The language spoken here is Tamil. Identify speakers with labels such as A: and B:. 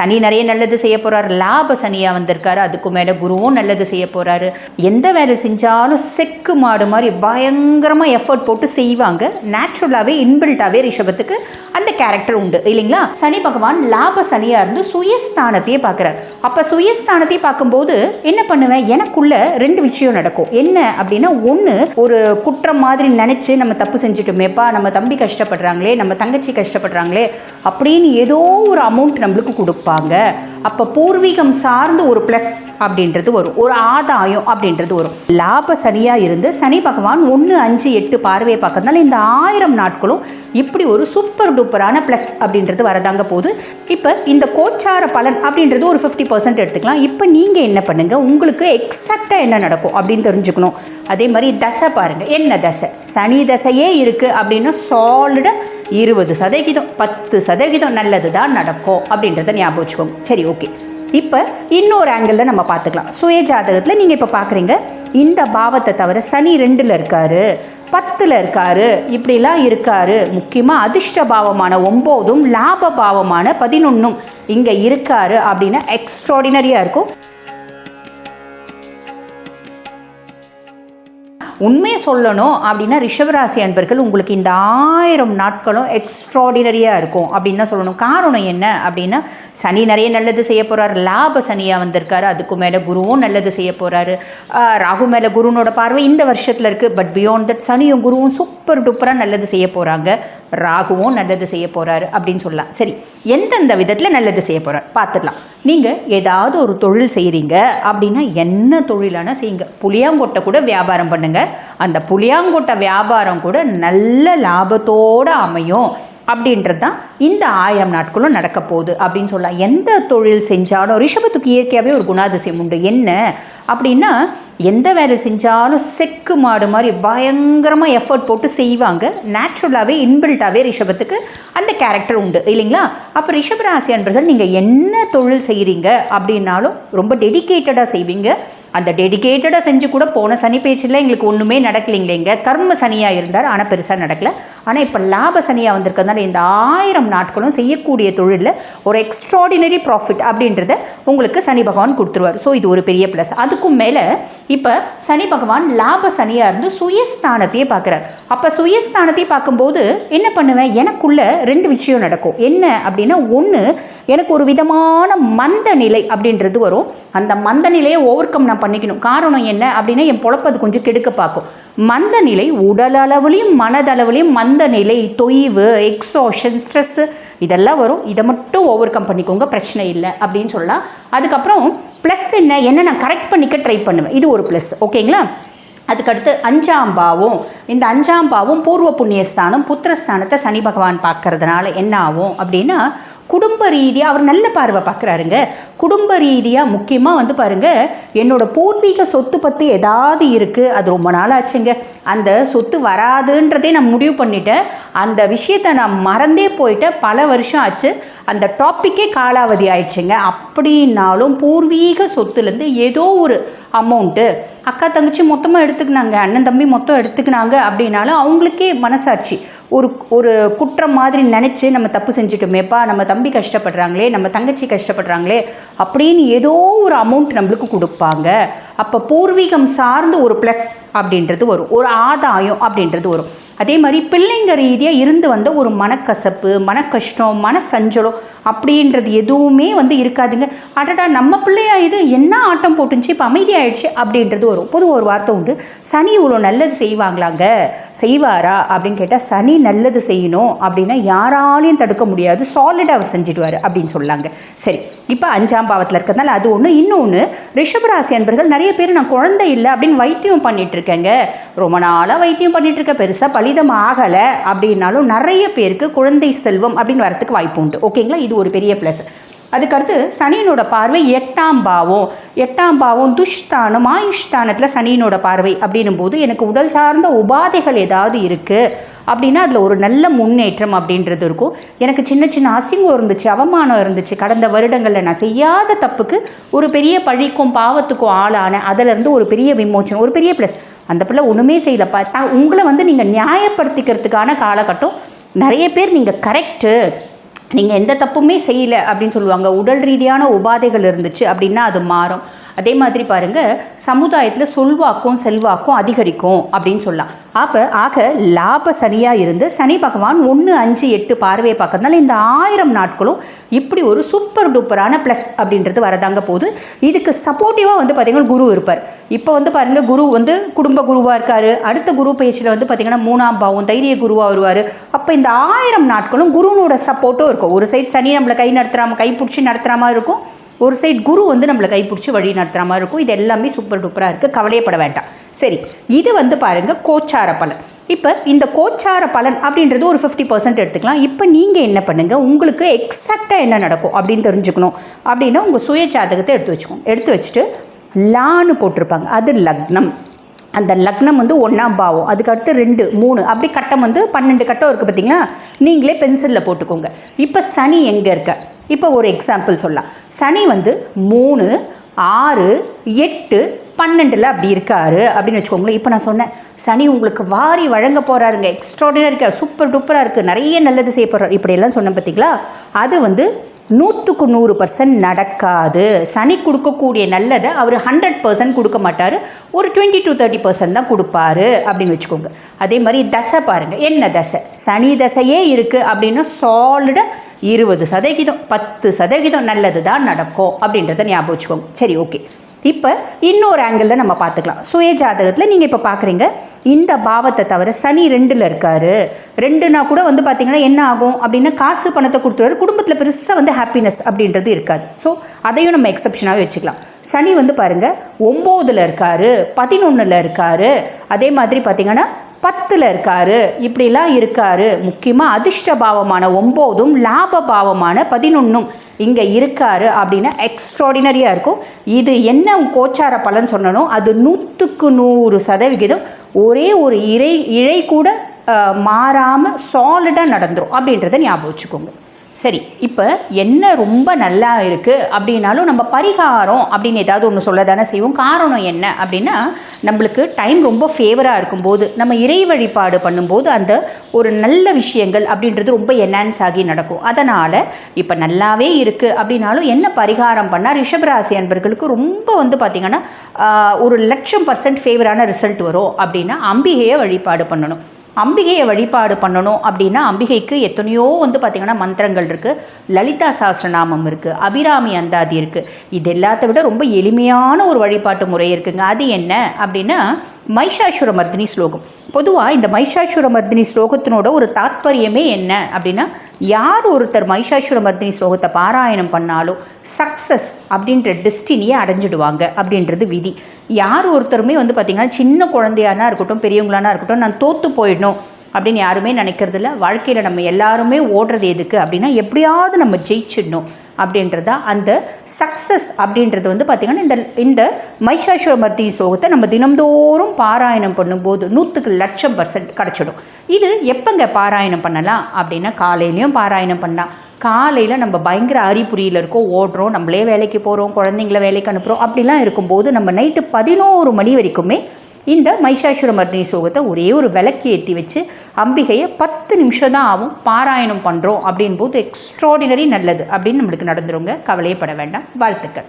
A: சனி நிறைய நல்லது செய்ய போகிறாரு லாப சனியாக வந்திருக்காரு அதுக்கு மேலே குருவும் நல்லது செய்ய போகிறாரு எந்த வேலை செஞ்சாலும் செக்கு மாடு மாதிரி பயங்கரமாக எஃபர்ட் போட்டு செய்வாங்க. நேச்சுரலாகவே இன்பில்ட்டாகவே ரிஷபத்துக்கு அந்த கேரக்டர் உண்டு. இல்லைங்களா? சனி பகவான் லாப சனியாக இருந்து சுயஸ்தானத்தையே பார்க்குறார். அப்போ சுயஸ்தானத்தையே பார்க்கும்போது என்ன பண்ணுவேன்? எனக்குள்ள ரெண்டு விஷயம் நடக்கும். என்ன அப்படின்னா ஒன்று ஒரு குற்றம் மாதிரி நினச்சி நம்ம தப்பு செஞ்சுட்டோமேப்பா நம்ம தம்பி கஷ்டப்படுறாங்களே நம்ம தங்கச்சி கஷ்டப்படுறாங்களே அப்படின்னு ஏதோ ஒரு அமௌண்ட் நம்மளுக்கு கொடுப்பாங்க. அப்போ பூர்வீகம் சார்ந்து ஒரு ப்ளஸ் அப்படின்றது வரும். ஒரு ஆதாயம் அப்படின்றது வரும். லாப சனியாக இருந்து சனி பகவான் ஒன்று அஞ்சு எட்டு பார்வையை பார்க்கறதுனால இந்த ஆயிரம் நாட்களும் இப்படி ஒரு சூப்பர் டூப்பரான ப்ளஸ் அப்படின்றது வரதாங்க போகுது. இப்போ இந்த கோச்சார பலன் அப்படின்றது ஒரு ஃபிஃப்டி பர்சன்ட் எடுத்துக்கலாம். இப்போ நீங்கள் என்ன பண்ணுங்கள் உங்களுக்கு எக்ஸாக்டாக என்ன நடக்கும் அப்படின்னு தெரிஞ்சுக்கணும். அதே மாதிரி தசை பாருங்கள் என்ன தசை? சனி தசையே இருக்குது அப்படின்னா சாலிடாக இருபது சதவிகிதம் பத்து சதவிகிதம் நல்லது தான் நடக்கும் அப்படின்றத ஞாபகம் வச்சுக்கோங்க. சரி ஓகே. இப்போ இன்னொரு ஆங்கிளில் நம்ம பார்த்துக்கலாம். சுய ஜாதகத்தில் நீங்கள் இப்போ பார்க்குறீங்க இந்த பாவத்தை தவிர சனி ரெண்டில் இருக்காரு பத்தில் இருக்காரு இப்படிலாம் இருக்காரு. முக்கியமாக அதிர்ஷ்ட பாவமான ஒம்போதும் லாப பாவமான பதினொன்றும் இங்கே இருக்காரு அப்படின்னா எக்ஸ்ட்ராடினரியாக இருக்கும். உண்மையை சொல்லணும் அப்படின்னா ரிஷபராசி அன்பர்கள் உங்களுக்கு இந்த ஆயிரம் நாட்களும் எக்ஸ்ட்ராடினரியாக இருக்கும் அப்படின்னு தான் சொல்லணும். காரணம் என்ன அப்படின்னா சனி நிறைய நல்லது செய்ய போகிறாரு லாப சனியாக வந்திருக்காரு. அதுக்கு மேலே குருவும் நல்லது செய்ய போகிறாரு ராகு மேலே குருனோட பார்வை இந்த வருஷத்தில் இருக்குது பட் பியாண்ட் தட் சனியும் குருவும் சூப்பர் டூப்பராக நல்லது செய்ய போகிறாங்க ராகுவும் நல்லது செய்ய போகிறாரு அப்படின்னு சொல்லலாம். சரி எந்தெந்த விதத்தில் நல்லது செய்ய போகிறார் பார்த்துடலாம். நீங்கள் ஏதாவது ஒரு தொழில் செய்கிறீங்க அப்படின்னா என்ன தொழிலான செய்யுங்க. புளியாங்கொட்டை கூட வியாபாரம் பண்ணுங்கள் அந்த புளியாங்கொட்டை வியாபாரம் கூட நல்ல லாபத்தோடு அமையும். அப்படின்றது தான் இந்த ஆயிரம் நாட்களும் நடக்க போகுது. அப்படின்னு சொல்லலாம். எந்த தொழில் செஞ்சாலும் ரிஷபத்துக்கு இயற்கையாகவே ஒரு குணாதிசயம் உண்டு. என்ன? அப்படின்னா எந்த வேலை செஞ்சாலும் செக்கு மாடு மாதிரி பயங்கரமாக எஃபர்ட் போட்டு செய்வாங்க. நேச்சுரலாகவே இன்பில்ட்டாகவே ரிஷபத்துக்கு அந்த கேரக்டர் உண்டு. இல்லைங்களா? அப்போ ரிஷபராசி அன்பர்கள் நீங்கள் என்ன தொழில் செய்கிறீங்க அப்படின்னாலும் ரொம்ப டெடிக்கேட்டடாக செய்வீங்க. அந்த டெடிக்கேட்டடாக செஞ்சு கூட போன சனி பேச்சில் எங்களுக்கு ஒன்றுமே நடக்கலைங்களேங்க கர்ம சனியாக இருந்தார் ஆனால் பெருசாக நடக்கலை. ஆனால் இப்போ லாப சனியாக வந்திருக்கிறதுனால இந்த ஆயிரம் நாட்களும் செய்யக்கூடிய தொழிலில் ஒரு எக்ஸ்ட்ராடினரி ப்ராஃபிட் அப்படின்றத உங்களுக்கு சனி பகவான் கொடுத்துருவார். ஸோ இது ஒரு பெரிய ப்ளஸ் அதுக்கும் மேலே இப்போ சனி பகவான் லாப சனியாக இருந்து சுயஸ்தானத்தையே பார்க்குறார் அப்போ சுயஸ்தானத்தையே பார்க்கும்போது என்ன பண்ணுவேன்? எனக்குள்ள ரெண்டு விஷயம் நடக்கும். என்ன அப்படின்னா ஒன்று எனக்கு ஒரு விதமான மந்த நிலை அப்படின்றது வரும். அந்த மந்த நிலையை ஓவர் கம் நான் பண்ணிக்கணும். காரணம் என்ன அப்படின்னா என் பொழப்பது கொஞ்சம் கெடுக்க பார்க்கும். மந்த நிலை உடலளவுலையும் மனதளவுலையும் மந்த நிலை தொய்வு எக்ஸாஷன் ஸ்ட்ரெஸ்ஸு இதெல்லாம் வரும். இதை மட்டும் ஓவர் கம் பண்ணிக்கோங்க பிரச்சனை இல்லை அப்படின்னு சொல்லலாம். அதுக்கப்புறம் ப்ளஸ் என்ன? என்ன நான் கரெக்ட் பண்ணிக்க ட்ரை பண்ணுவேன். இது ஒரு ப்ளஸ் ஓகேங்களா அதுக்கடுத்து அஞ்சாம் பாவம். இந்த அஞ்சாம் பாவம் பூர்வ புண்ணியஸ்தானம் புத்திரஸ்தானத்தை சனி பகவான் பார்க்கறதுனால என்ன ஆகும் அப்படின்னா குடும்ப ரீதியாக அவர் நல்ல பார்வை பார்க்குறாருங்க. குடும்ப ரீதியாக முக்கியமாக வந்து பாருங்கள் என்னோடய பூர்வீக சொத்து பற்றி ஏதாவது இருக்குது அது ரொம்ப நாள் ஆச்சுங்க அந்த சொத்து வராதுன்றதே நான் முடிவு பண்ணிட்டேன். அந்த விஷயத்தை நான் மறந்தே போயிட்டேன். பல வருஷம் ஆச்சு. அந்த டாப்பிக்கே காலாவதி ஆயிடுச்சுங்க. அப்படின்னாலும் பூர்வீக சொத்துலேருந்து ஏதோ ஒரு அமௌண்ட்டு அக்கா தங்கச்சி மொத்தமாக எடுத்துக்கினாங்க அண்ணன் தம்பி மொத்தம் எடுத்துக்கினாங்க அப்படின்னாலும் அவங்களுக்கே மனசாட்சி. ஒரு ஒரு குற்றம் மாதிரி நினச்சி நம்ம தப்பு செஞ்சுட்டோமேப்பா நம்ம தம்பி கஷ்டப்படுறாங்களே நம்ம தங்கச்சி கஷ்டப்படுறாங்களே அப்படின்னு ஏதோ ஒரு அமௌண்ட் நம்மளுக்கு கொடுப்பாங்க. அப்போ பூர்வீகம் சார்ந்து ஒரு ப்ளஸ் அப்படின்றது வரும். ஒரு ஆதாயம் அப்படின்றது வரும். அதே மாதிரி பிள்ளைங்க ரீதியாக இருந்து வந்த ஒரு மனக்கசப்பு மனக்கஷ்டம் மனசஞ்சலம் அப்படின்றது எதுவுமே வந்து இருக்காதுங்க. அடடா நம்ம பிள்ளையா இது என்ன ஆட்டம் போட்டுச்சு இப்போ அமைதியாயிடுச்சு அப்படின்றது ஒரு பொதுவாக ஒரு வார்த்தை உண்டு. சனி இவ்வளோ நல்லது செய்வாங்களாங்க? செய்வாரா? அப்படின்னு கேட்டால் சனி நல்லது செய்யணும் அப்படின்னா யாராலையும் தடுக்க முடியாது. சாலிடாக அவர் செஞ்சுடுவார் அப்படின்னு சொல்லாங்க. சரி இப்போ அஞ்சாம் பாவத்தில் இருக்கிறதுனால அது ஒன்று இன்னொன்று ரிஷபராசி அன்பர்கள் நிறைய பேர் நான் குழந்தை இல்லை அப்படின்னு வைத்தியம் பண்ணிட்டு இருக்கேங்க. ரொம்ப நாளாக வைத்தியம் பண்ணிட்டு இருக்கேன். பெருசாக பலிதம் ஆகலை அப்படின்னாலும் நிறைய பேருக்கு குழந்தை செல்வம் அப்படின்னு வரத்துக்கு வாய்ப்பு உண்டு. ஓகேங்களா? இது ஒரு பெரிய ப்ளஸ் அதுக்கடுத்து சனியினோட பார்வை எட்டாம் பாவம். எட்டாம் பாவம் துஷ்தானம் ஆயுஷ்தானத்தில் சனியினோட பார்வை அப்படின்னும் போது எனக்கு உடல் சார்ந்த உபாதைகள் ஏதாவது இருக்குது அப்படின்னா அதில் ஒரு நல்ல முன்னேற்றம் அப்படின்றது இருக்கும். எனக்கு சின்ன சின்ன அசிங்கம் இருந்துச்சு அவமானம் இருந்துச்சு. கடந்த வருடங்களில் நான் செய்யாத தப்புக்கு ஒரு பெரிய பழிக்கும் பாவத்துக்கும் ஆளான அதிலிருந்து ஒரு பெரிய விமோச்சனம் ஒரு பெரிய ப்ளஸ் அந்த பிள்ளை ஒன்றுமே செய்யலப்பா. தான் உங்களை வந்து நீங்கள் நியாயப்படுத்திக்கிறதுக்கான காலகட்டம். நிறைய பேர் நீங்கள் கரெக்டு நீங்கள் எந்த தப்புமே செய்யலை அப்படின்னு சொல்லுவாங்க. உடல் ரீதியான உபாதைகள் இருந்துச்சு அப்படின்னா அது மாறும். அதே மாதிரி பாருங்கள் சமுதாயத்தில் சொல்வாக்கும் செல்வாக்கும் அதிகரிக்கும் அப்படின்னு சொல்லலாம். அப்போ ஆக லாப சனியாக இருந்து சனி பகவான் ஒன்று அஞ்சு எட்டு பார்வையை பார்க்கறதுனால இந்த ஆயிரம் நாட்களும் இப்படி ஒரு சூப்பர் டூப்பரான ப்ளஸ் அப்படின்றது வரதாங்க போகுது. இதுக்கு சப்போர்ட்டிவாக வந்து பார்த்திங்கன்னா குரு இருப்பார். இப்போ வந்து பாருங்கள் குரு வந்து குடும்ப குருவாக இருக்கார். அடுத்த குரு பயிற்சியில் வந்து பார்த்திங்கன்னா மூணாம் பாவம் தைரிய குருவாக வருவார். அப்போ இந்த ஆயிரம் நாட்களும் குருனோட சப்போர்ட்டும் இருக்கும். ஒரு சைட் சனி நம்மளை கை நடத்துகிறாம கை பிடிச்சி நடத்துகிற மாதிரி இருக்கும். ஒரு சைட் குரு வந்து நம்மளை கைப்பிடிச்சி வழி நடத்துகிற மாதிரி இருக்கும். இது எல்லாமே சூப்பர் டூப்பராக இருக்குது கவலையப்பட வேண்டாம். சரி இது வந்து பாருங்கள் கோச்சார பலன். இப்போ இந்த கோச்சார பலன் அப்படின்றது ஒரு ஃபிஃப்டி பர்சன்ட் எடுத்துக்கலாம். இப்போ நீங்கள் என்ன பண்ணுங்கள் உங்களுக்கு எக்ஸாக்டாக என்ன நடக்கும் அப்படின்னு தெரிஞ்சுக்கணும். அப்படின்னா உங்கள் சுய ஜாதகத்தை எடுத்து வச்சுக்கோங்க எடுத்து வச்சுட்டு லான்னு போட்டிருப்பாங்க. அது லக்னம். அந்த லக்னம் வந்து ஒன்றாம் பாவம். அதுக்கு அடுத்து ரெண்டு மூணு. அப்படி கட்டம் வந்து பன்னெண்டு கட்டம் இருக்குது பார்த்தீங்களா நீங்களே பென்சிலில் போட்டுக்கோங்க. இப்போ சனி எங்கே இருக்க? இப்போ ஒரு எக்ஸாம்பிள் சொல்லலாம். சனி வந்து மூணு ஆறு எட்டு பன்னெண்டில் அப்படி இருக்காரு அப்படின்னு வச்சுக்கோங்களேன். இப்போ நான் சொன்னேன் சனி உங்களுக்கு வாரி வழங்க போகிறாருங்க எக்ஸ்ட்ராடினரி சூப்பர் டூப்பராக இருக்குது நிறைய நல்லது செய்ய போகிறார் இப்படியெல்லாம் சொன்னேன் பார்த்தீங்களா அது வந்து நூற்றுக்கு நூறு பர்சன்ட் நடக்காது. சனி கொடுக்கக்கூடிய நல்லதை அவர் ஹண்ட்ரட் பர்சன்ட் கொடுக்க மாட்டார். ஒரு டுவெண்ட்டி டு தேர்ட்டி பர்சன்ட் தான் கொடுப்பாரு அப்படின்னு வச்சுக்கோங்க. அதே மாதிரி தசை பாருங்கள் என்ன தசை? சனி தசையே இருக்குது அப்படின்னா சாலிடாக இருபது சதவிகிதம் பத்து சதவிகிதம் நல்லது தான் நடக்கும் அப்படின்றத ஞாபகம் வச்சுக்கோங்க. சரி ஓகே இப்போ இன்னொரு ஆங்கிளில் நம்ம பார்த்துக்கலாம். சுய ஜாதகத்தில் நீங்கள் இப்போ பார்க்குறீங்க இந்த பாவத்தை தவிர சனி ரெண்டில் இருக்கார். ரெண்டுனா கூட வந்து பார்த்தீங்கன்னா என்ன ஆகும் அப்படின்னா காசு பணத்தை கொடுத்துருவாரு. குடும்பத்தில் பெருசாக வந்து ஹாப்பினஸ் அப்படின்றது இருக்காது. ஸோ அதையும் நம்ம எக்ஸப்ஷனாகவே வச்சுக்கலாம். சனி வந்து பாருங்கள் ஒம்போதில் இருக்கார் பதினொன்றில் இருக்கார். அதே மாதிரி பார்த்தீங்கன்னா பத்தில் இருக்காரு இப்படிலாம் இருக்காரு. முக்கியமாக அதிர்ஷ்ட பாவமான ஒம்போதும் லாப பாவமான பதினொன்றும் இங்கே இருக்காரு அப்படின்னா எக்ஸ்ட்ராடினரியாக இருக்கும். இது என்ன கோச்சார பலன் சொன்னனோ அது நூற்றுக்கு நூறு சதவிகிதம் ஒரே ஒரு இறை இழை கூட மாறாமல் சாலிடாக நடந்துடும் அப்படின்றத ஞாபகம் வச்சுக்கோங்க. சரி இப்போ என்ன ரொம்ப நல்லா இருக்குது அப்படின்னாலும் நம்ம பரிகாரம் அப்படின்னு ஏதாவது ஒன்று சொல்ல தானே செய்வோம். காரணம் என்ன அப்படின்னா நம்மளுக்கு டைம் ரொம்ப ஃபேவராக இருக்கும்போது நம்ம இறை வழிபாடு பண்ணும்போது அந்த ஒரு நல்ல விஷயங்கள் அப்படின்றது ரொம்ப என்ஹான்ஸ் ஆகி நடக்கும். அதனால் இப்போ நல்லாவே இருக்குது அப்படின்னாலும் என்ன பரிகாரம் பண்ணால் ரிஷபராசி அன்பர்களுக்கு ரொம்ப வந்து பார்த்திங்கன்னா ஒரு லட்சம் பர்சன்ட் ஃபேவரான ரிசல்ட் வரும் அப்படின்னா அம்பிகையை வழிபாடு பண்ணணும். அம்பிகையை வழிபாடு பண்ணணும் அப்படின்னா அம்பிகைக்கு எத்தனையோ வந்து பார்த்திங்கன்னா மந்திரங்கள் இருக்குது லலிதா சாஸ்திரநாமம் இருக்குது அபிராமி அந்தாதி இருக்குது இது எல்லாத்த விட ரொம்ப எளிமையான ஒரு வழிபாட்டு முறை இருக்குங்க. அது என்ன அப்படின்னா மைஷாசுர மர்தினி ஸ்லோகம். பொதுவாக இந்த மைஷாசுர மர்தினி ஸ்லோகத்தினோட ஒரு தாத்பரியமே என்ன அப்படின்னா யார் ஒருத்தர் மைஷாசுர மர்தினி ஸ்லோகத்தை பாராயணம் பண்ணாலும் சக்ஸஸ் அப்படின்ற டெஸ்டினியை அடைஞ்சிடுவாங்க அப்படின்றது விதி. யார் ஒருத்தருமே வந்து பார்த்திங்கன்னா சின்ன குழந்தையானா இருக்கட்டும் பெரியவங்களானா இருக்கட்டும் நான் தோற்று போயிடணும் அப்படின்னு யாருமே நினைக்கிறதில்ல. வாழ்க்கையில் நம்ம எல்லாருமே ஓடுறது எதுக்கு அப்படின்னா எப்படியாவது நம்ம ஜெயிச்சிடணும் அப்படின்றதா அந்த சக்ஸஸ் அப்படின்றது வந்து பார்த்திங்கன்னா இந்த இந்த மைஷாசுவமர்த்தி சோகத்தை நம்ம தினம்தோறும் பாராயணம் பண்ணும்போது நூற்றுக்கு லட்சம் பர்சன்ட் கிடச்சிடும். இது எப்போங்க பாராயணம் பண்ணலாம் அப்படின்னா காலையிலையும் பாராயணம் பண்ணலாம். காலையில் நம்ம பயங்கர அறிபுரியில் இருக்கோம் ஓடுறோம் நம்மளே வேலைக்கு போகிறோம் குழந்தைங்கள வேலைக்கு அனுப்புகிறோம் அப்படிலாம் இருக்கும்போது நம்ம நைட்டு பதினோரு மணி வரைக்குமே இந்த மைஷாசுர மர்தினி சோகத்தை ஒரே ஒரு விளக்கு ஏற்றி வச்சு அம்பிகையை பத்து நிமிஷம் தான் ஆகும் பாராயணம் பண்ணுறோம் அப்படின் போது எக்ஸ்ட்ராடினரி நல்லது அப்படின்னு நம்மளுக்கு நடந்துருங்க. கவலையப்பட வேண்டாம். வாழ்த்துக்கள்.